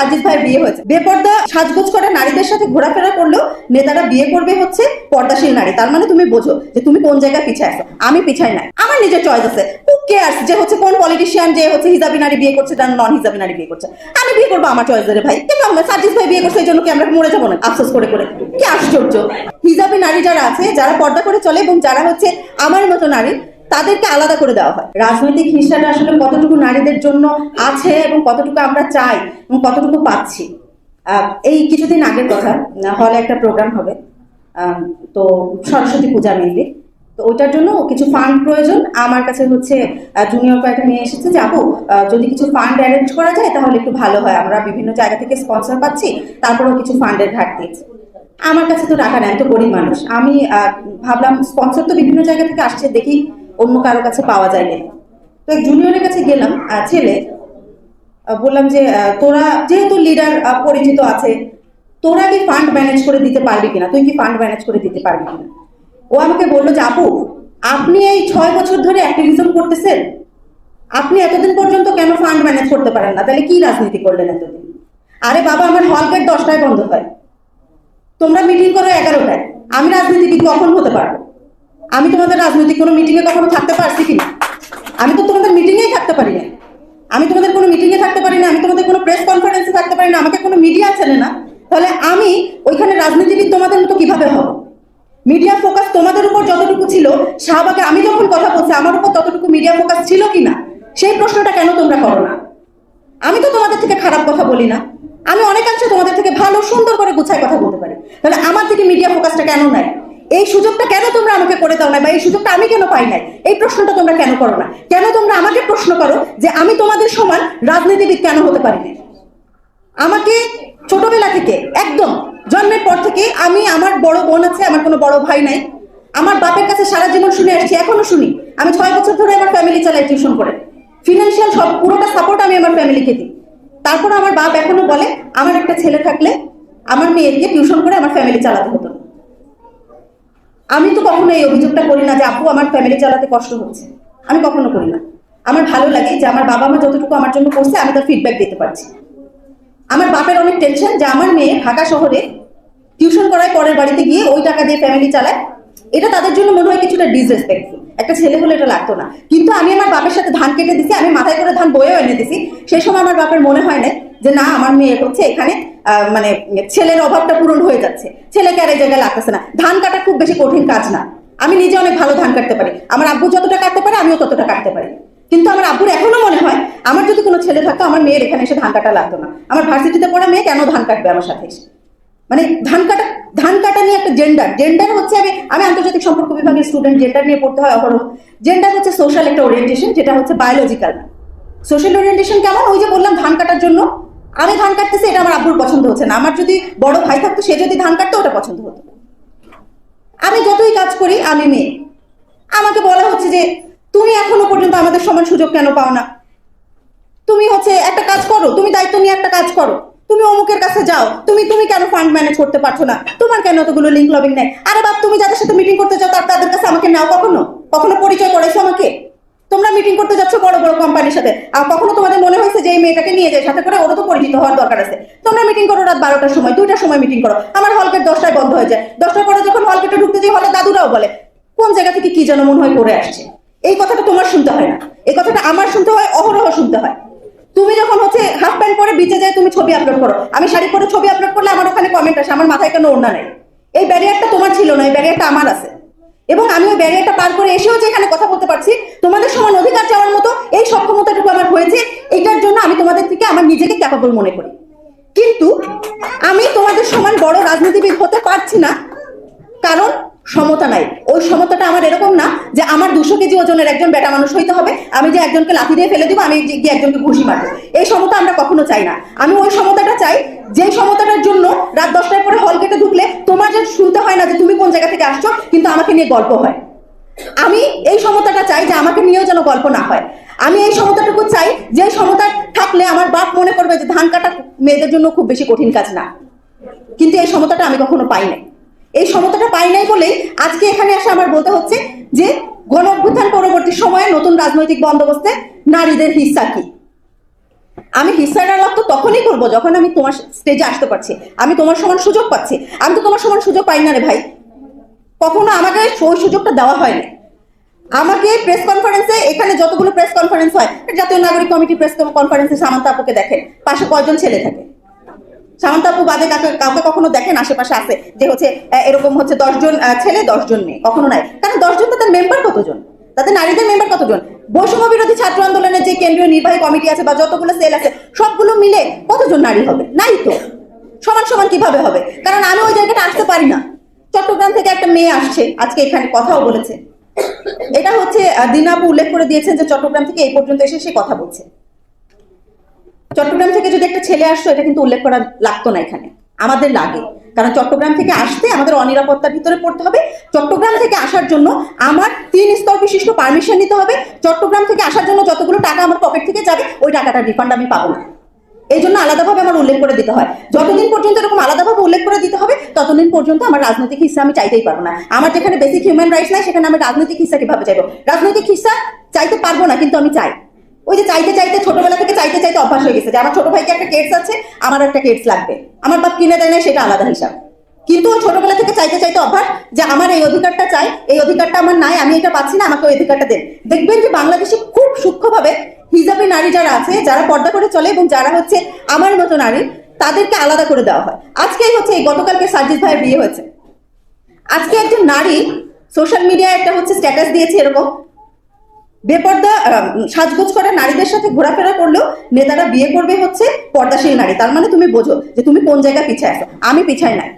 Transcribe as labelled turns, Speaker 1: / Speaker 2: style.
Speaker 1: সার্জিস ভাইয়ের বিয়ে হয়েছে। বেপর্দা সাজগোজ করা নারীদের সাথে ঘোরাফেরা করলেও নেতারা বিয়ে করবে হচ্ছে পর্দাশীল নারী। তার মানে তুমি বোঝো যে তুমি কোন জায়গায় পিছায় আছো। আমি পিছাই নাই। আমার নিজের চয়েস আছে। হু কেয়ার্স যে হচ্ছে কোন পলিটিশিয়ান যে হচ্ছে হিজাবি নারী বিয়ে করছে না নন হিজাবি নারী বিয়ে করছে? আমি বিয়ে করব আমার চয়েস ভাই। কিন্তু সার্জিস ভাই বিয়ে করছে এই জন্য কি আমরা মরে যাব না? আফসোস করে করে। কি আশ্চর্য। হিজাবি নারী যারা আছে, যারা পর্দা করে চলে এবং যারা হচ্ছে আমার মতো নারী তাদেরকে আলাদা করে দেওয়া হয়। রাজনৈতিক হিংসাটা আসলে কতটুকু নারীদের জন্য আছে এবং কতটুকু আমরা চাই এবং কতটুকু পাচ্ছি। এই কিছুদিন আগের কথা, হলে একটা প্রোগ্রাম হবে। তো সরস্বতী পূজা মেনলি তো ওইটার জন্য কিছু ফান্ড প্রয়োজন। আমার কাছে হচ্ছে জুনিয়র কয়েকটা মেয়ে এসেছে। যাব যদি কিছু ফান্ড অ্যারেঞ্জ করা যায় তাহলে একটু ভালো হয়। আমরা বিভিন্ন জায়গা থেকে স্পন্সর পাচ্ছি, তারপরেও কিছু ফান্ডের ঘাটতি। আমার কাছে তো টাকা আমি তো গরিব মানুষ। আমি ভাবলাম স্পন্সর তো বিভিন্ন জায়গা থেকে আসছে, দেখি অন্য কারও কাছে পাওয়া যায়নি। তো এক জুনিয়রের কাছে গেলাম ছেলে বললাম যে তোরা যেহেতু লিডার পরিচিত আছে, তোরা কি ফান্ড ম্যানেজ করে দিতে পারবি কিনা? তুই কি ফান্ড ম্যানেজ করে দিতে পারবি কিনা? ও আমাকে বলল, যে আপু, আপনি এই ছয় বছর ধরে অ্যাক্টিভিজম করতেছেন? আপনি এতদিন পর্যন্ত কেন ফান্ড ম্যানেজ করতে পারেন না? তাহলে কি রাজনীতি করলেন এতদিন? আরে বাবা, আমার হল গেট দশটায় বন্ধ হয়। তোমরা মিটিং করো এগারোটায়। আমি রাজনীতিবিদ কখন হতে পারব? আমি তোমাদের রাজনৈতিক কোনো মিটিংয়ে কখনো থাকতে পারছি কিনা? আমি তো তোমাদের মিটিংয়েই থাকতে পারি না। আমি তোমাদের কোনো মিটিংয়ে থাকতে পারি না, আমি তোমাদের কোনো প্রেস কনফারেন্সে থাকতে পারি না, আমাকে কোনো মিডিয়া চেনে না। তাহলে আমি ওইখানে রাজনীতিবিদ তোমাদের মতো কীভাবে হব? মিডিয়া ফোকাস তোমাদের উপর যতটুকু ছিল, শাহবাগে আমি যখন কথা বলছি, আমার উপর ততটুকু মিডিয়া ফোকাস ছিল কিনা? সেই প্রশ্নটা কেন তোমরা করো না? আমি তো তোমাদের থেকে খারাপ কথা বলি না। আমি অনেকাংশে তোমাদের থেকে ভালো, সুন্দর করে গুছায় কথা বলতে পারি। তাহলে আমার থেকে মিডিয়া ফোকাসটা কেন নাই এই সুযোগটা কেন তোমরা আমাকে করে দাও না বা এই সুযোগটা আমি কেন পাই নাই? এই প্রশ্নটা তোমরা কেন করো না? কেন তোমরা আমাকে প্রশ্ন করো যে আমি তোমাদের সমান রাজনীতিবিদ কেন হতে পারি না আমাকে ছোটবেলা থেকে, একদম জন্মের পর থেকে আমি আমার বড় বোন আছে, আমার কোনো বড় ভাই নাই। আমার বাপের কাছে সারা জীবন শুনে আসছি, এখনও শুনি। আমি ছয় বছর ধরে আমার ফ্যামিলি চালাই টিউশন করে। ফিনান্সিয়াল সব, পুরোটা সাপোর্ট আমি আমার ফ্যামিলিকে দিই। তারপর আমার বাপ এখনও বলে, আমার একটা ছেলে থাকলে আমার মেয়েকে টিউশন করে আমার ফ্যামিলি চালাতে হতো। আমি তো কখনো এই অভিযোগটা করি না যে আপু আমার ফ্যামিলি চালাতে কষ্ট হচ্ছে। আমি কখনো করি না। আমার ভালো লাগে যে আমার বাবা মা যতটুকু আমার জন্য করছে, আমি তার ফিডব্যাক দিতে পারছি। আমার বাপের অনেক টেনশন যে আমার মেয়ে ঢাকা শহরে টিউশন করায় পরের বাড়িতে গিয়ে ওই টাকা দিয়ে ফ্যামিলি চালায়, এটা তাদের জন্য মনে হয় কিছুটা ডিসরেসপেক্টফুল একটা ছেলে হলে এটা লাগতো না। কিন্তু আমি আমার বাপের সাথে ধান কেটে দিছি, আমি মাথায় করে ধান বয়েও এনে দিছি। সেই সময় আমার বাপের মনে হয় না যে না, আমার মেয়ে হচ্ছে এখানে মানে ছেলের অভাবটা পূরণ হয়ে যাচ্ছে। ছেলেকে আর এই জায়গায় লাগতেছে না। ধান কাটা খুব বেশি কঠিন কাজ না। আমি নিজে অনেক ভালো ধান কাটতে পারি। আমার আব্বু যতটা কাটতে পারে, আমিও ততটা কাটতে পারি। কিন্তু আমার আব্বুর এখনও মনে হয়, আমার যদি কোনো ছেলে থাকতো, আমার মেয়ের এখানে এসে ধান কাটা লাগতো না। আমার ভার্সিটিতে পড়া মেয়ে কেন ধান কাটবে আমার সাথে এসে? মানে ধান কাটা ধান কাটা নিয়ে একটা জেন্ডার জেন্ডার হচ্ছে আমি আমি আন্তর্জাতিক সম্পর্ক বিভাগের স্টুডেন্ট জেন্ডার নিয়ে পড়তে হয় অহরহ। জেন্ডার হচ্ছে সোশ্যাল একটা ওরিয়েন্টেশন যেটা হচ্ছে বায়োলজিক্যাল সোশ্যাল ওরিয়েন্টেশন কেমন? ওই যে বললাম, ধান কাটার জন্য আমি ধান কাটতেছি, এটা আমার আব্বুর পছন্দ হচ্ছে না। আমার যদি বড় ভাই থাকতো, সে যদি ধান কাটতো, ওটা পছন্দ হতো। আমি যতই কাজ করি, আমি মেয়ে। আমাকে বলা হচ্ছে যে, তুমি এখনও পর্যন্ত আমাদের সমান সুযোগ কেন পাও না? তুমি হচ্ছে একটা কাজ করো, তুমি দায়িত্ব নিয়ে একটা কাজ করো। তুমি অমুকের কাছে যাও। তুমি তুমি কেন ফান্ড ম্যানেজ করতে পারছ না? তোমার কেন অতগুলো লিঙ্ক লবিং নেই? আরে বাপ, তুমি যাদের সাথে মিটিং করতে যাও তার তাদের কাছে আমাকে নাও কখনো? কখনো পরিচয় করেছ আমাকে? তোমরা মিটিং করতে যাচ্ছ বড় বড় কোম্পানির সাথে। আর কখনো তোমাদের মনে হয়েছে যে এই মেয়েটাকে নিয়ে যায়, সাথে করে ওরও তো পরিচিত হওয়ার দরকার আছে। তোমরা মিটিং করো রাত বারোটার সময়, দুইটার সময় মিটিং করো। আমার হলগেট দশটায় বন্ধ হয়ে যায়। দশটার পরে যখন হলগেটে ঢুকতে যাই হলে দাদুরাও বলে, কোন জায়গা থেকে কি যেন মনে হয় করে আসছে? এই কথাটা তোমার শুনতে হয় না। এই কথাটা আমার শুনতে হয়, অহরহ শুনতে হয়। তুমি যখন হচ্ছে হাফ প্যান্ট পরে বিচে যায়, তুমি ছবি আপলোড করো। আমি শাড়ি পরে ছবি আপলোড করলে আমার ওখানে কমেন্ট আসে, আমার মাথায় কেন ওড়না নেই। এই ব্যারিয়ারটা তোমার ছিল না, এই ব্যারিয়ারটা আমার আছে। এবং আমি ওই ব্যারিয়ারটা পার করে এসেও যে এখানে কথা বলতে পারছি, তোমাদের সমান অধিকার চাওয়ার মতো এই সক্ষমতাটুকু আমার হয়েছে, এটার জন্য আমি তোমাদের থেকে আমার নিজেকে ক্যাপাবল মনে করি। কিন্তু আমি তোমাদের সমান বড় রাজনীতিবিদ হতে পারছি না, কারণ সমতা নাই। ওই সমতাটা আমার এরকম না যে আমার দুশো কেজি ওজনের একজন বেটা মানুষ হইতে হবে, আমি যে একজনকে লাথি দিয়ে ফেলে দিব, আমি গিয়ে একজনকে ঘুষি মারবো। এই সমতা আমরা কখনো চাই না। আমি ওই সমতাটা চাই যে সমতাটার জন্য রাত দশটার পরে হল গেটে ঢুকলে তোমার যে শুনতে হয় না যে তুমি কোন জায়গা থেকে আসছো, কিন্তু আমাকে নিয়ে গল্প হয়। আমি এই সমতাটা চাই যে আমাকে নিয়েও যেন গল্প না হয়। আমি এই সমতাটুকু চাই যে সমতা থাকলে আমার বাপ মনে করবে যে ধান কাটা মেয়েদের জন্য খুব বেশি কঠিন কাজ না। কিন্তু এই সমতাটা আমি কখনো পাই নাই। এই সমতাটা পাই নাই বলেই আজকে এখানে এসে আমার বলতে হচ্ছে যে গণ অভ্যুত্থান পরবর্তী সময়ে নতুন রাজনৈতিক বন্দোবস্তে নারীদের হিস্সা কি? আমি হিসার লাভ তো তখনই করব যখন আমি তোমার স্টেজে আসতে পারছি। আমি তোমার সমান সুযোগ পাচ্ছি। আমি তো তোমার সমান সুযোগ পাই না রে ভাই। কখনো আমাকে ওই সুযোগটা দেওয়া হয়নি আমাকে প্রেস কনফারেন্সে এখানে যতগুলো প্রেস কনফারেন্স হয়, জাতীয় নাগরিক কমিটি প্রেস কনফারেন্সে সামান্তা আপুকে দেখেন। পাশে কয়জন ছেলে থাকে? সামান্তা আপু বাদে কাউকে কখনো দেখেন? আশেপাশে আছে। যে হচ্ছে এরকম হচ্ছে দশজন ছেলে দশজন মেয়ে। কখনো নাই। কারণ দশজন তাদের মেম্বার কতজন? তাদের নারীদের মেম্বার কতজন? বৈষম্য বিরোধী ছাত্র আন্দোলনের যে কেন্দ্রীয় নির্বাহী কমিটি আছে বা যতগুলো সেল আছে সবগুলো মিলে কতজন নারী হবে? নাই তো। সমান সমান কীভাবে হবে? কারণ আমি ওই জায়গাটা আসতে পারি না। চট্টগ্রাম থেকে একটা মেয়ে আসছে আজকে এখানে কথাও বলেছে। এটা হচ্ছে আহ, দিনা আপু উল্লেখ করে দিয়েছেন যে চট্টগ্রাম থেকে এই পর্যন্ত এসে সে কথা বলছে। চট্টগ্রাম থেকে যদি একটা ছেলে আসতো, এটা কিন্তু উল্লেখ করা লাগতো না এখানে। আমাদের লাগে। কারণ চট্টগ্রাম থেকে আসতে আমাদের অনিরাপত্তার ভিতরে পড়তে হবে। চট্টগ্রাম থেকে আসার জন্য আমার তিন স্তর বিশিষ্ট পারমিশন নিতে হবে। চট্টগ্রাম থেকে আসার জন্য যতগুলো টাকা আমার পকেট থেকে যাবে, ওই টাকাটার রিফান্ড আমি পাবো না। এই জন্য আলাদাভাবে আমার উল্লেখ করে দিতে হয়। যতদিন পর্যন্ত এরকম আলাদাভাবে উল্লেখ করে দিতে হবে, ততদিন পর্যন্ত আমার রাজনৈতিক হিসা আমি চাইতেই পারব না। আমার যেখানে বেসিক হিউম্যান রাইটস নাই, সেখানে আমি রাজনৈতিক হিসা কীভাবে চাইব? রাজনৈতিক হিসা চাইতে পারব না, কিন্তু আমি চাই। ওই যে চাইতে চাইতে ছোটবেলা থেকে চাইতে চাইতে অভ্যাস হয়ে গেছে যে আমার ছোট ভাইকে একটা কেটস আছে, আমার একটা কেটস লাগবে। আমার বাপ কিনে দেয় না সেটা আলাদা হিসাব। কিন্তু ওই ছোটবেলা থেকে চাইতে চাইতে অভ্যাস যে আমার এই অধিকারটা চাই, এই অধিকারটা আমার নাই, আমি এটা পাচ্ছি না, আমাকে ওই অধিকারটা দেন। দেখবেন যে বাংলাদেশে খুব সূক্ষ্মভাবে হিজাবি নারী যারা আছে, যারা পর্দা করে চলে এবং যারা হচ্ছে আমার মতো নারী, তাদেরকে আলাদা করে দেওয়া হয়। আজকেই হচ্ছে এই, গতকালকে সার্জিস ভাইয়ের বিয়ে হয়েছে। আজকে একজন নারী সোশ্যাল মিডিয়ায় একটা হচ্ছে স্ট্যাটাস দিয়েছে এরকম বেপর্দা সাজগোজ করা নারীদের সাথে ঘোরাফেরা করলেও নেতারা বিয়ে করবে হচ্ছে পর্দাশীল নারী। তার মানে তুমি বোঝো যে তুমি কোন জায়গায় পিছায় আছো। আমি পিছায় নাই।